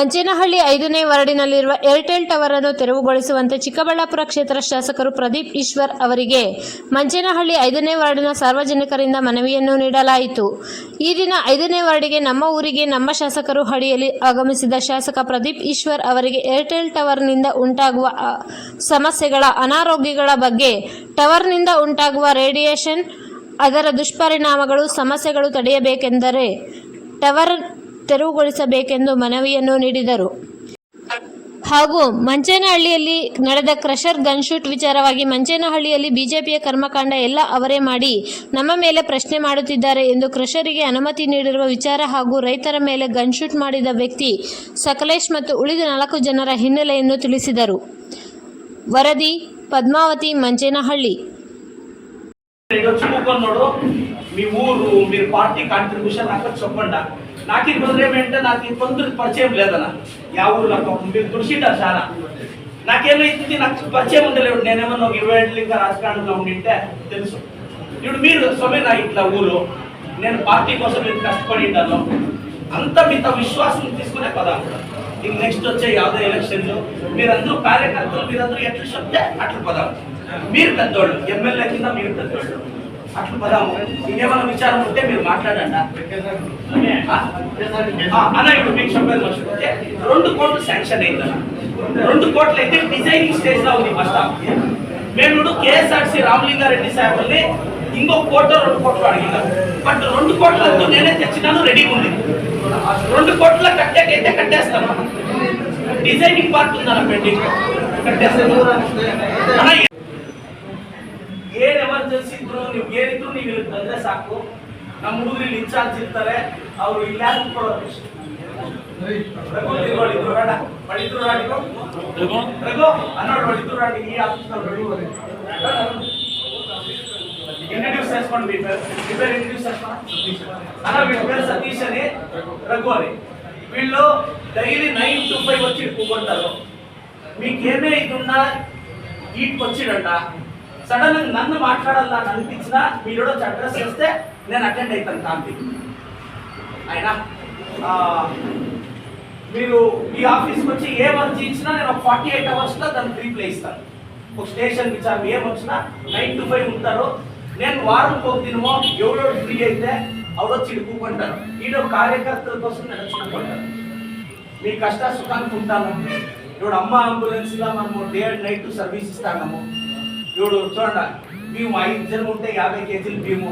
ಮಂಚೇನಹಳ್ಳಿ ಐದನೇ ವಾರ್ಡಿನಲ್ಲಿರುವ Airtel tower ಅನ್ನು ತೆರವುಗೊಳಿಸುವಂತೆ ಚಿಕ್ಕಬಳ್ಳಾಪುರ ಕ್ಷೇತ್ರ ಶಾಸಕರು ಪ್ರದೀಪ್ ಈಶ್ವರ್ ಅವರಿಗೆ ಮಂಚೇನಹಳ್ಳಿ ಐದನೇ ವಾರ್ಡಿನ ಸಾರ್ವಜನಿಕರಿಂದ ಮನವಿಯನ್ನು ನೀಡಲಾಯಿತು. ಈ ದಿನ ಐದನೇ ವಾರ್ಡಿಗೆ ನಮ್ಮ ಊರಿಗೆ ನಮ್ಮ ಶಾಸಕರು ಹಡಿಯಲ್ಲಿ ಆಗಮಿಸಿದ ಶಾಸಕ ಪ್ರದೀಪ್ ಈಶ್ವರ್ ಅವರಿಗೆ ಏರ್ಟೆಲ್ ಟವರ್ನಿಂದ ಉಂಟಾಗುವ ಸಮಸ್ಯೆಗಳ, ಅನಾರೋಗ್ಯಗಳ ಬಗ್ಗೆ ಟವರ್ನಿಂದ ಉಂಟಾಗುವ ರೇಡಿಯೇಷನ್, ಅದರ ದುಷ್ಪರಿಣಾಮಗಳು, ಸಮಸ್ಯೆಗಳು ತಡೆಯಬೇಕೆಂದರೆ ಟವರ್ ತೆರವುಗೊಳಿಸಬೇಕೆಂದು ಮನವಿಯನ್ನು ನೀಡಿದರು ಹಾಗೂ ಮಂಚೇನಹಳ್ಳಿಯಲ್ಲಿ ನಡೆದ ಕ್ರಷರ್ ಗನ್ಶೂಟ್ ವಿಚಾರವಾಗಿ ಮಂಚೇನಹಳ್ಳಿಯಲ್ಲಿ ಬಿಜೆಪಿಯ ಕರ್ಮಕಾಂಡ ಎಲ್ಲ ಅವರೇ ಮಾಡಿ ನಮ್ಮ ಮೇಲೆ ಪ್ರಶ್ನೆ ಮಾಡುತ್ತಿದ್ದಾರೆ ಎಂದು ಕ್ರಷರಿಗೆ ಅನುಮತಿ ನೀಡಿರುವ ವಿಚಾರ ಹಾಗೂ ರೈತರ ಮೇಲೆ ಗನ್ಶೂಟ್ ಮಾಡಿದ ವ್ಯಕ್ತಿ ಸಕಲೇಶ್ ಮತ್ತು ಉಳಿದ ನಾಲ್ಕು ಜನರ ಹಿನ್ನೆಲೆಯನ್ನು ತಿಳಿಸಿದರು ವರದಿ పద్మావతి మంచేనహళ్ళి ఇది వచ్చి కూకొని నోడు మీ ఊరు మీరు పార్టీ కాంట్రిబ్యూషన్ నాకు చెప్పండి నాకు ఈ తొందర ఏమంటే నాకు ఈ తొందర పరిచయం లేదన్న. యా ఊర్లో మీరు దుడిసింటారు చాలా. నాకేమైతుంది నాకు పరిచయం ఉండలేవు. నేనేమన్నా ఒక ఇరవై ఏళ్ళు ఇంకా రాజకారణంలో ఉండింటే తెలుసు. ఇప్పుడు మీరు సొమేనా ఇట్లా ఊరు? నేను పార్టీ కోసం మీరు కష్టపడి ఉంటాను అంత మీ విశ్వాసం తీసుకునే పదాం. ఇంక నెక్స్ట్ వచ్చే యాదవ్ ఎలక్షన్లు. మీరందరూ కార్యకర్తలు మీరందరూ ఎట్లా చెప్తే అట్లా పదాం. మీరు పెద్దోళ్ళు ఎమ్మెల్యే కింద మీరు పెద్దోళ్ళు. అట్లు పదాము మీకేమైనా విచారం ఉంటే మీరు మాట్లాడండి. అన్న ఇప్పుడు రెండు కోట్లు శాంక్షన్ అయిందన్న రెండు కోట్లు అయితే డిజైనింగ్ స్టేజ్లో ఉంది ఫస్ట్ మేము కేఎస్ఆర్సీ రామలింగారెడ్డి సాహెబ్ని ఇంకో కోట రెండు కోట్లు అడిగినాం. బట్ రెండు కోట్లతో నేనే తెచ్చినాను రెడీగా ఉంది. రెండు కోట్ల కట్టేకైతే కట్టేస్తాను. డిజైనింగ్ పార్ట్ ఉందన్న పెండింగ్ కట్టేస్తాను. ಏನ್ ಎಮರ್ಜೆನ್ಸಿ ಇದ್ರು ನೀವು ಏನಿದ್ರು ನೀವು ಇಲ್ಲಿ ಬಂದ್ರೆ ಸಾಕು ನಮ್ಮ ಹುಡುಗರು ಇಲ್ಲಿ ಇನ್ಚಾರ್ಜ್ ಇರ್ತಾರೆ ಅವ್ರು ಇಲ್ಲ ಕೊಡೋರು ರಘು ತಿರ್ಗಾಡಿದ್ರು ಬೇಡ ಬಡಿದ್ರು ರಾಡಿರು ರಘು ಅನ್ನೋಡು ಬಡಿದ್ರು ರಾಡಿ ಈ ಆಫೀಸ್ನಲ್ಲಿ ఇంట్రడ్యూస్ చేసుకోండి మీ పేరు మీ పేరు ఇంట్రడ్యూస్ చేసుకోండి అన్న వీళ్ళ పేరు సతీష్ అని రఘు అని వీళ్ళు డైలీ నైన్ టు ఫైవ్ వచ్చి కూకుంటారు మీకు ఏమే ఇది ఉన్నా ఈట్కి వచ్చిడంట సడన్ నన్ను మాట్లాడాలని నాకు అనిపించినా మీరు వచ్చి అడ్రస్ చేస్తే నేను అటెండ్ అవుతాను కాంతి. ఆయన మీరు ఈ ఆఫీస్కి వచ్చి ఏ వర్క్ ఇచ్చినా నేను ఒక ఫార్టీ ఎయిట్ అవర్స్లో దానికి రీప్లే ఇస్తాను. ఒక స్టేషన్ విచారం ఏం వచ్చినా నైన్ టు ఫైవ్ ఉంటారు. నేను వారం ఒక దినమో ఎవరో ఫ్రీ అయితే అవడో ఇడుకుంటారు ఈడో కార్యకర్తల కోసం నేను వచ్చుకుంటాను మీ కష్ట సుఖానికి ఉంటాను ఇప్పుడు అమ్మ అంబులెన్స్లో మనము డే అండ్ నైట్ సర్వీస్ ఇస్తాము. ఇప్పుడు చూడండి. మేము ఐదు జనం ఉంటే యాభై కేజీలు బియ్యము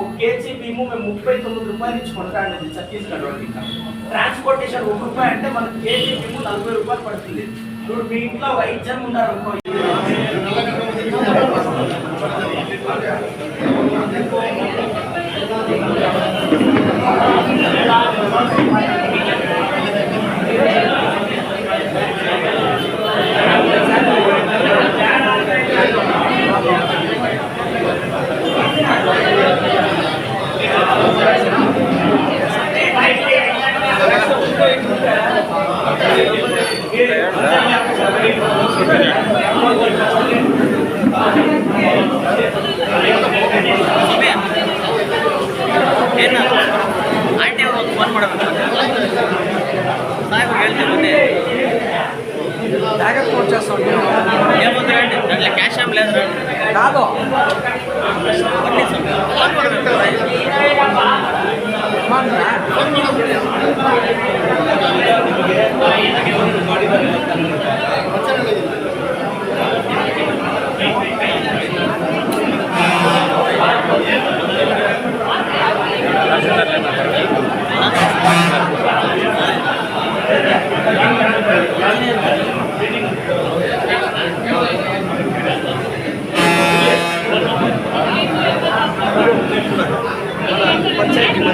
ఒక కేజీ బియ్యము మేము ముప్పై తొమ్మిది రూపాయలు ఇచ్చి కొంటాండి ఛత్తీస్గఢ్ వాళ్ళకి ట్రాన్స్పోర్టేషన్ ఒక రూపాయి అంటే మనకు కేజీ బియ్యము నలభై రూపాయలు పడుతుంది. ఇప్పుడు మీ ఇంట్లో ఒక ఐదు జనం ఉన్నారు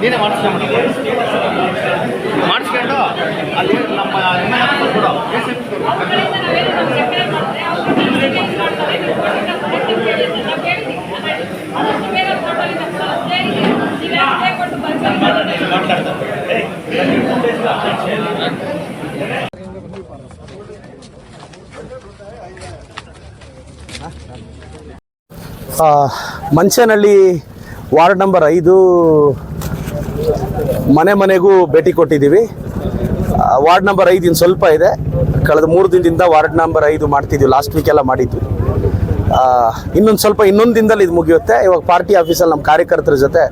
ನೀನೇ ಮಾಡಿಸ್ಕೊಂಡು ಮಾಡಿಸ್ಕೊಂಡು ಅಲ್ಲಿ ನಮ್ಮ ಮಂಚನಹಳ್ಳಿ ವಾರ್ಡ್ ನಂಬರ್ ಐದು ಮನೆ ಮನೆಗೂ ಭೇಟಿ ಕೊಟ್ಟಿದ್ದೀವಿ. ವಾರ್ಡ್ ನಂಬರ್ ಐದು ಇನ್ನು ಸ್ವಲ್ಪ ಇದೆ. ಕಳೆದ ಮೂರು ದಿನದಿಂದ ವಾರ್ಡ್ ನಂಬರ್ ಐದು ಮಾಡ್ತಿದ್ವಿ. ಲಾಸ್ಟ್ ವೀಕೆಲ್ಲ ಮಾಡಿದ್ವಿ. ಇನ್ನೊಂದು ಸ್ವಲ್ಪ ಇನ್ನೊಂದು ದಿನದಲ್ಲಿ ಇದು ಮುಗಿಯುತ್ತೆ. ಇವಾಗ ಪಾರ್ಟಿ ಆಫೀಸಲ್ಲಿ ನಮ್ಮ ಕಾರ್ಯಕರ್ತರ ಜೊತೆ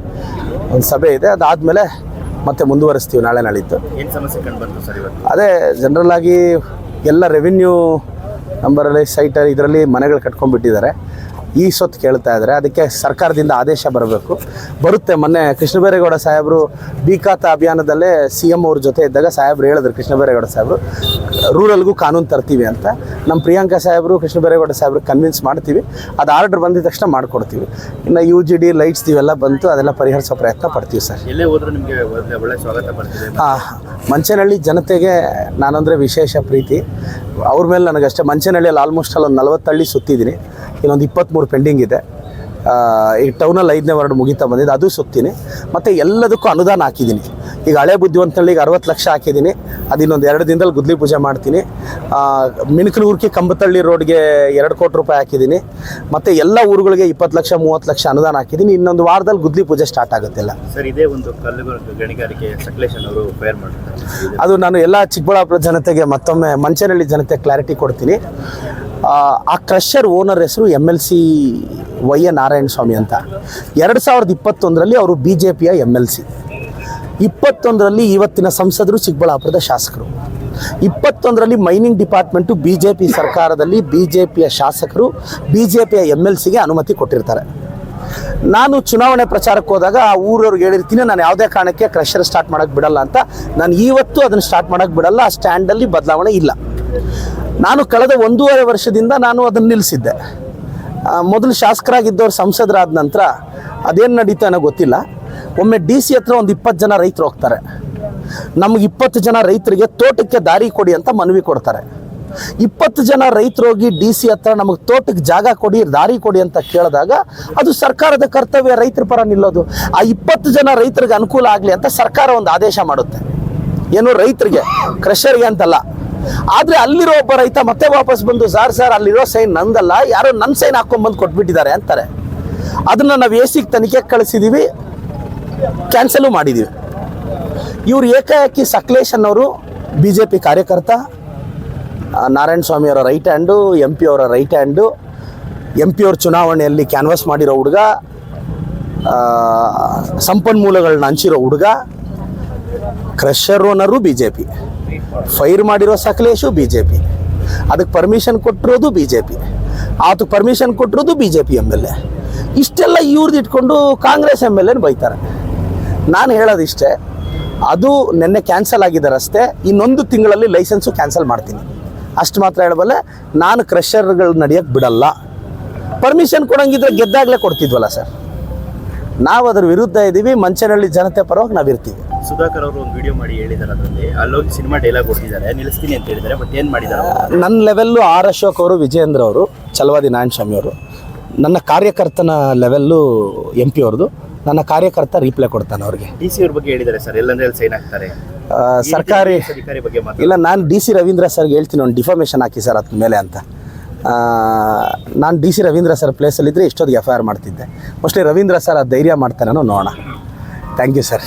ಒಂದು ಸಭೆ ಇದೆ. ಅದಾದಮೇಲೆ ಮತ್ತೆ ಮುಂದುವರಿಸ್ತೀವಿ. ನಾಳೆ ನಾಳಿದ್ದು. ಏನು ಸಮಸ್ಯೆ ಕಂಡು ಸರ್ ಇವತ್ತು? ಅದೇ ಜನರಲ್ ಆಗಿ ಎಲ್ಲ ರೆವಿನ್ಯೂ ನಂಬರಲ್ಲಿ ಸೈಟ್ ಇದರಲ್ಲಿ ಮನೆಗಳು ಕಟ್ಕೊಂಡ್ಬಿಟ್ಟಿದ್ದಾರೆ. ಈ ಸೊತ್ತು ಕೇಳ್ತಾ ಇದ್ದಾರೆ. ಅದಕ್ಕೆ ಸರ್ಕಾರದಿಂದ ಆದೇಶ ಬರಬೇಕು. ಬರುತ್ತೆ. ಮೊನ್ನೆ ಕೃಷ್ಣಬೈರೇಗೌಡ ಸಾಹೇಬರು ಬೀಕಾತ ಅಭಿಯಾನದಲ್ಲೇ ಸಿ ಎಂ ಅವ್ರ ಜೊತೆ ಇದ್ದಾಗ ಸಾಹೇಬ್ರು ಹೇಳಿದ್ರು ಕೃಷ್ಣಬೈರೇಗೌಡ ಸಾಹೇಬರು ರೂರಲ್ಗೂ ಕಾನೂನು ತರ್ತೀವಿ ಅಂತ. ನಮ್ಮ ಪ್ರಿಯಾಂಕಾ ಸಾಹೇಬರು ಕೃಷ್ಣಬೈರೇಗೌಡ ಸಾಹೇಬರು ಸಾಹೇಬ್ರು ಕನ್ವಿನ್ಸ್ ಮಾಡ್ತೀವಿ. ಅದು ಆರ್ಡರ್ ಬಂದಿದ ತಕ್ಷಣ ಮಾಡಿಕೊಡ್ತೀವಿ. ಇನ್ನು ಯು ಜಿ ಡಿ ಲೈಟ್ಸ್ ಇವೆಲ್ಲ ಬಂತು. ಅದೆಲ್ಲ ಪರಿಹರಿಸೋ ಪ್ರಯತ್ನ ಪಡ್ತೀವಿ ಸರ್. ಎಲ್ಲೇ ಹೋದ್ರೂ ನಿಮಗೆ ಒಳ್ಳೆ ಸ್ವಾಗತ ಆ, ಮಂಚೇನಹಳ್ಳಿ ಜನತೆಗೆ ನಾನಂದರೆ ವಿಶೇಷ ಪ್ರೀತಿ. ಅವ್ರ ಮೇಲೆ ನನಗಷ್ಟೇ ಮಂಚೇನಹಳ್ಳಿಯಲ್ಲಿ ಆಲ್ಮೋಸ್ಟ್ ಅಲ್ಲಿ ಒಂದು ನಲ್ವತ್ತು ಹಳ್ಳಿ ಸುತ್ತಿದ್ದೀನಿ. ಇನ್ನೊಂದು ಇಪ್ಪತ್ತ್ಮೂರು ಪೆಂಡಿಂಗ್ ಇದೆ. ಈ ಟೌನಲ್ಲಿ ಐದನೇ ವಾರ್ಡ್ ಮುಗಿತಾ ಬಂದಿದೆ. ಅದು ಸುತ್ತೀನಿ. ಮತ್ತು ಎಲ್ಲದಕ್ಕೂ ಅನುದಾನ ಹಾಕಿದ್ದೀನಿ. ಈಗ ಹಳೆ ಬುದ್ಧಿವಂತಹಳ್ಳಿಗೆ ಅರವತ್ತು ಲಕ್ಷ ಹಾಕಿದ್ದೀನಿ. ಅದು ಇನ್ನೊಂದು ಎರಡು ದಿನದಲ್ಲಿ ಗುದ್ಲಿ ಪೂಜೆ ಮಾಡ್ತೀನಿ. ಆ, ಮಿಣಕನೂರ್ಕಿ ಕಂಬತಳ್ಳಿ ರೋಡ್ಗೆ ಎರಡು ಕೋಟಿ ರೂಪಾಯಿ ಹಾಕಿದ್ದೀನಿ. ಮತ್ತು ಎಲ್ಲ ಊರುಗಳಿಗೆ ಇಪ್ಪತ್ತು ಲಕ್ಷ ಮೂವತ್ತು ಲಕ್ಷ ಅನುದಾನ ಹಾಕಿದ್ದೀನಿ. ಇನ್ನೊಂದು ವಾರದಲ್ಲಿ ಗುದ್ಲಿ ಪೂಜೆ ಸ್ಟಾರ್ಟ್ ಆಗುತ್ತಿಲ್ಲ. ಸರ್ ಇದೇ ಒಂದು ಕಲ್ಲು ಗಣಿಗಾರಿಕೆ ಅವರು ಫೈರ್ ಮಾಡ್ತಾರೆ. ಅದು ನಾನು ಎಲ್ಲ ಚಿಕ್ಕಬಳ್ಳಾಪುರ ಜನತೆಗೆ ಮತ್ತೊಮ್ಮೆ ಮಂಚನಹಳ್ಳಿ ಜನತೆ ಕ್ಲಾರಿಟಿ ಕೊಡ್ತೀನಿ. ಆ, ಕ್ರಷರ್ ಓನರ್ ಹೆಸರು M L C Y A Narayanaswamy ಅಂತ. ಎರಡು ಸಾವಿರದ ಇಪ್ಪತ್ತೊಂದರಲ್ಲಿ ಅವರು ಬಿ ಜೆ ಪಿಯ ಎಂ ಎಲ್ ಸಿ ಇಪ್ಪತ್ತೊಂದರಲ್ಲಿ ಇವತ್ತಿನ ಸಂಸದರು ಚಿಕ್ಕಬಳ್ಳಾಪುರದ ಶಾಸಕರು. ಇಪ್ಪತ್ತೊಂದರಲ್ಲಿ mining department B J P ಸರ್ಕಾರದಲ್ಲಿ ಬಿ ಜೆ ಪಿಯ ಶಾಸಕರು ಬಿ ಜೆ ಪಿಯ ಎಂ ಎಲ್ ಸಿಗೆ ಅನುಮತಿ ಕೊಟ್ಟಿರ್ತಾರೆ. ನಾನು ಚುನಾವಣೆ ಪ್ರಚಾರಕ್ಕೆ ಹೋದಾಗ ಆ ಊರವ್ರಿಗೆ ಹೇಳಿರ್ತೀನಿ ನಾನು ಯಾವುದೇ ಕಾರಣಕ್ಕೆ ಕ್ರಷರ್ ಸ್ಟಾರ್ಟ್ ಮಾಡೋಕ್ಕೆ ಬಿಡಲ್ಲ ಅಂತ. ನಾನು ಇವತ್ತು ಅದನ್ನು ಸ್ಟಾರ್ಟ್ ಮಾಡೋಕ್ಕೆ ಬಿಡಲ್ಲ ಆ ಸ್ಟ್ಯಾಂಡಲ್ಲಿ ಬದಲಾವಣೆ ಇಲ್ಲ. ನಾನು ಕಳೆದ ಒಂದೂವರೆ ವರ್ಷದಿಂದ ನಾನು ಅದನ್ನು ನಿಲ್ಲಿಸಿದ್ದೆ. ಮೊದಲು ಶಾಸಕರಾಗಿದ್ದವ್ರು ಸಂಸದರಾದ ನಂತರ ಅದೇನು ನಡೀತಾ ಅನ್ನೋ ಗೊತ್ತಿಲ್ಲ. ಒಮ್ಮೆ ಡಿ ಸಿ ಹತ್ರ ಒಂದು ಇಪ್ಪತ್ತು ಜನ ರೈತರು ಹೋಗ್ತಾರೆ. ನಮಗೆ ಇಪ್ಪತ್ತು ಜನ ರೈತರಿಗೆ ತೋಟಕ್ಕೆ ದಾರಿ ಕೊಡಿ ಅಂತ ಮನವಿ ಕೊಡ್ತಾರೆ. ಇಪ್ಪತ್ತು ಜನ ರೈತರು ಹೋಗಿ ಡಿ ಸಿ ಹತ್ರ ನಮಗೆ ತೋಟಕ್ಕೆ ಜಾಗ ಕೊಡಿ, ದಾರಿ ಕೊಡಿ ಅಂತ ಕೇಳಿದಾಗ ಅದು ಸರ್ಕಾರದ ಕರ್ತವ್ಯ, ರೈತರ ಪರ ನಿಲ್ಲೋದು. ಆ ಇಪ್ಪತ್ತು ಜನ ರೈತರಿಗೆ ಅನುಕೂಲ ಆಗಲಿ ಅಂತ ಸರ್ಕಾರ ಒಂದು ಆದೇಶ ಮಾಡುತ್ತೆ. ಏನು ರೈತರಿಗೆ, ಕ್ರಷರ್ಗೆ ಅಂತಲ್ಲ ಆದರೆ ಅಲ್ಲಿರೋ ಒಬ್ಬ ರೈತ ಮತ್ತೆ ವಾಪಸ್ ಬಂದು, ಸರ್ ಸರ್, ಅಲ್ಲಿರೋ ಸೈನ್ ನಂದಲ್ಲ, ಯಾರೋ ನನ್ನ ಸೈನ್ ಹಾಕೊಂಡ್ಬಂದು ಕೊಟ್ಬಿಟ್ಟಿದ್ದಾರೆ ಅಂತಾರೆ. ಅದನ್ನು ನಾವು ಎ ಸಿಗೆ ತನಿಖೆ ಕಳಿಸಿದ್ದೀವಿ ಕ್ಯಾನ್ಸಲು ಮಾಡಿದ್ದೀವಿ ಇವ್ರು ಏಕಾಏಕಿ ಸಕಲೇಶ್ ಅನ್ನೋರು ಬಿ ಜೆ ಪಿ ಕಾರ್ಯಕರ್ತ ನಾರಾಯಣ ಸ್ವಾಮಿ ಅವರ ರೈಟ್ ಹ್ಯಾಂಡು, ಎಂ ಪಿ ಅವರ ರೈಟ್ ಹ್ಯಾಂಡು, ಎಂ ಪಿ ಅವ್ರ ಚುನಾವಣೆಯಲ್ಲಿ ಕ್ಯಾನ್ವಾಸ್ ಮಾಡಿರೋ ಹುಡುಗ ಸಂಪನ್ಮೂಲಗಳನ್ನ ಹಂಚಿರೋ ಹುಡುಗ, crusher owner B J P fire ಮಾಡಿರೋ ಸಕಲೇಶು ಬಿ ಜೆ ಪಿ ಅದಕ್ಕೆ ಪರ್ಮಿಷನ್ ಕೊಟ್ಟಿರೋದು ಬಿ ಜೆ ಪಿ ಆತಕ್ಕೆ ಪರ್ಮಿಷನ್ ಕೊಟ್ಟಿರೋದು B J P M L A ಇಷ್ಟೆಲ್ಲ ಇವ್ರದ್ದು ಇಟ್ಕೊಂಡು ಕಾಂಗ್ರೆಸ್ ಎಂ ಎಲ್ ಎನ್ ಬೈತಾರೆ. ನಾನು ಹೇಳೋದಿಷ್ಟೇ ಅದು ನಿನ್ನೆ ಕ್ಯಾನ್ಸಲ್ ಆಗಿದೆ ರಸ್ತೆ, ಇನ್ನೊಂದು ತಿಂಗಳಲ್ಲಿ ಲೈಸೆನ್ಸು ಕ್ಯಾನ್ಸಲ್ ಮಾಡ್ತೀನಿ. ಅಷ್ಟು ಮಾತ್ರ ಹೇಳಬಲ್ಲೆ, ನಾನು ಕ್ರಷರ್ಗಳು ನಡೆಯೋಕ್ಕೆ ಬಿಡಲ್ಲ. ಪರ್ಮಿಷನ್ ಕೊಡೋಂಗಿದ್ರೆ ಗೆದ್ದಾಗಲೇ ಕೊಡ್ತಿದ್ವಲ್ಲ ಸರ್ ನಾವು ಅದ್ರ ವಿರುದ್ಧ ಇದ್ದೀವಿ ಮಂಚನಹಳ್ಳಿ ಜನತೆ ಪರವಾಗಿ ನಾವು ಇರ್ತೀವಿ. ಸುಧಾಕರ್ ಅವರು ಒಂದು ವಿಡಿಯೋ ಮಾಡಿ ಹೇಳಿದ್ದಾರೆ ಅದರಲ್ಲಿ. ಅಲ್ಲೋಗಿ ಸಿನಿಮಾ ಡೈಲಾಗ್ ಕೊಟ್ಟಿದ್ದಾರೆ. ನಿಲ್ಲಿಸ್ತೀನಿ ಅಂತ ಹೇಳಿದ್ದಾರೆ ಬಟ್ ಏನು ಮಾಡಿದ್ದಾರೆ ನನ್ನ ಲೆವೆಲ್ಲು ಆರ್ ಅಶೋಕ್ ಅವರು ವಿಜಯೇಂದ್ರ ಅವರು ಚಲವಾದಿ ನಾರಾಯಣ ಸ್ವಾಮಿ ಅವರು. ನನ್ನ ಕಾರ್ಯಕರ್ತನ ಲೆವೆಲ್ಲು ಎಂ ಪಿ ಅವ್ರದ್ದು. ನನ್ನ ಕಾರ್ಯಕರ್ತ ರಿಪ್ಲೈ ಕೊಡ್ತಾನೆ ಅವ್ರಿಗೆ. ಡಿ ಸಿ ಅವ್ರ ಬಗ್ಗೆ ಹೇಳಿದ್ದಾರೆ ಸರ್ ಎಲ್ಲಂದ್ರೆ ಸೈನ್ ಆಗ್ತಾರೆ ಸರ್ಕಾರಿ ಅಧಿಕಾರಿ ಬಗ್ಗೆ ಇಲ್ಲ ನಾನು ಡಿ ಸಿ ರವೀಂದ್ರ ಸರ್ಗೆ ಹೇಳ್ತೀನಿ ಒಂದು ಡಿಫಾಮೇಷನ್ ಹಾಕಿ ಸರ್ ಅದ್ರ ಮೇಲೆ ಅಂತ. ನಾನು ಡಿ ಸಿ ರವೀಂದ್ರ ಸರ್ ಪ್ಲೇಸಲ್ಲಿದ್ದರೆ ಇಷ್ಟೊತ್ತಿಗೆ ಎಫ್ ಐ ಆರ್ ಮಾಡ್ತಿದ್ದೆ. ಮೋಸ್ಟ್ಲಿ ರವೀಂದ್ರ ಸರ್ ಆ ಧೈರ್ಯ ಮಾಡ್ತಾನೇನೋ ನೋಡೋಣ. Thank you sir